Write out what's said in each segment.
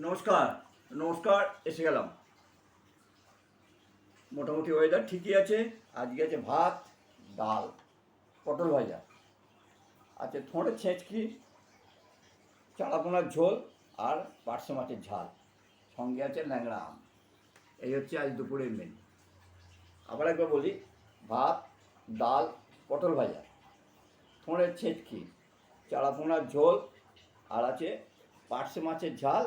নমস্কার নমস্কার, এসে গেলাম। মোটামুটি ওয়েদার ঠিকই আছে, আজকে আছে ভাত, ডাল, পটল ভাজা। আছে থোঁড়ে ছেঁচকি চালাপোনার ঝোল আর পার্শ্ব মাছের ঝাল। সঙ্গে আছে ল্যাংড়া আম। এই হচ্ছে আজ দুপুরের মেনু আবার একবার বলি, ভাত, ডাল, পটল ভাজা। থোঁড়ের ছেঁচকি চালাপোনার ঝোল, আর আছে পার্শে মাছের ঝাল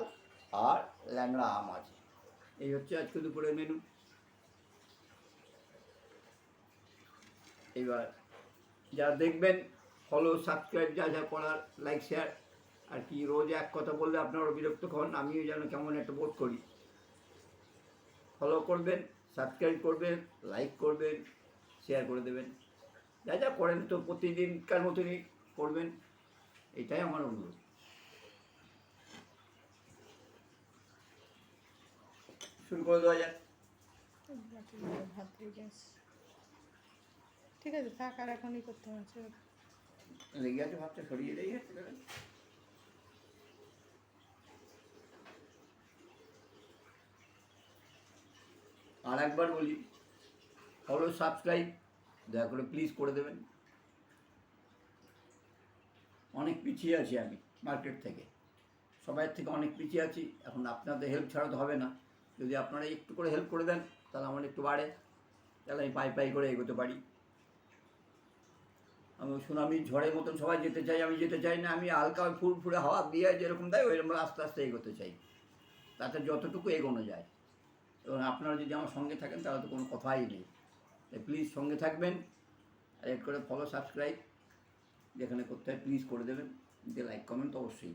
আর ল্যাংড়া আম আছে। এই হচ্ছে আজকে দুপুরের মেনু এবার যারা দেখবেন ফলো সাবস্ক্রাইব যা যা করার লাইক শেয়ার আর কি রোজ এক কথা বললে আপনারা বিরক্ত হন, আমিও যেন কেমন একটা বোধ করি। ফলো করবেন সাবস্ক্রাইব করবেন লাইক করবেন শেয়ার করে দেবেন। যা যা করেন তো প্রতিদিনকার মতনই করবেন। এটাই আমার অনুরোধ। শুরু করে দেওয়া যাক। ঠিক আছে থাক আর এখনই করতে হচ্ছে লেগে আছে ভাবটা সরিয়ে দেয় আর একবার বলি ফলো সাবস্ক্রাইব দয়া করে প্লিজ করে দেবেন। অনেক পিছিয়ে আছি আমি মার্কেট থেকে। সবাই থেকে অনেক পিছিয়ে আছি এখন আপনাদের হেল্প ছাড়া তো হবে না। যদি আপনারা একটু করে হেল্প করে দেন, তাহলে আমার একটু বাড়ে। তাহলে আমি পাই পাই করে এগোতে পারি। আমি সুনামি ঝড়ের মতন সবাই যেতে চাই, আমি যেতে চাই না, আমি হালকা ফুল ফুলে হাওয়া দিয়ে যেরকম দেয়, ওইরকম আস্তে আস্তে এগোতে চাই। তাতে যতটুকু এগোনো যায়। এবং আপনারা যদি আমার সঙ্গে থাকেন, তাহলে তো কোনো কথাই নেই। তাই প্লিজ সঙ্গে থাকবেন, আর করে ফলো সাবস্ক্রাইব যেখানে করতে হয় প্লিজ করে দেবেন। যে লাইক কমেন্ট অবশ্যই।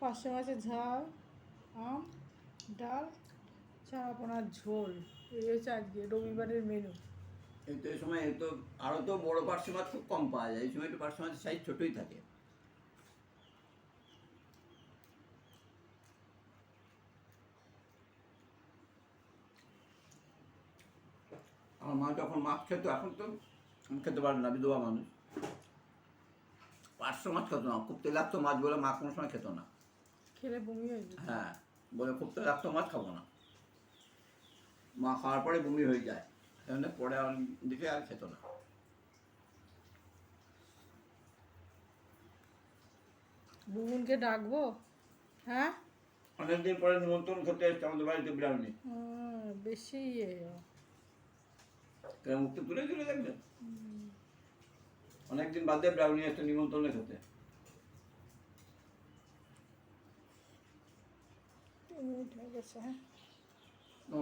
পাঁচশো মাছের ঝাল, আম, ডাল চারাপোনার ঝোল। এই হচ্ছে আজকে রবিবারের মেনু এই তো এই সময় তো আরও তো বড়ো পার্শ্ব মাছ খুব কম পাওয়া যায়। এই সময় তো পার্শ্ব মাছের সাইজ ছোটোই থাকে। আমার মা যখন মাছ খেত, এখন তো খেতে পারেন না বিধবা মানুষ। পার্শ্ব মাছ খেত না, খুব তেলাক্ত মাছ বলে মা কোনো সময় খেত না। খেলে বমি হয়ে যাবে হ্যাঁ বলে খুব তেলাক্ত মাছ খাব না। মা খাওয়ার পরে বমি হয়ে যায় সেজন্য পরে আর দিকে আর খেতো না। বুবুনকে ডাকবো? হ্যাঁ? অনেকদিন পরে নিমন্ত্রণ খেতে এসছে আমাদের বাড়িতে বিরামনি হুম, বেশি ইয়ে। মুখটা তুলে তুলে দেখবেন অনেকদিন বাদে ব্রাউনি এসছে নিমন্ত্রণে খেতে। मिनट है जैसे है नौ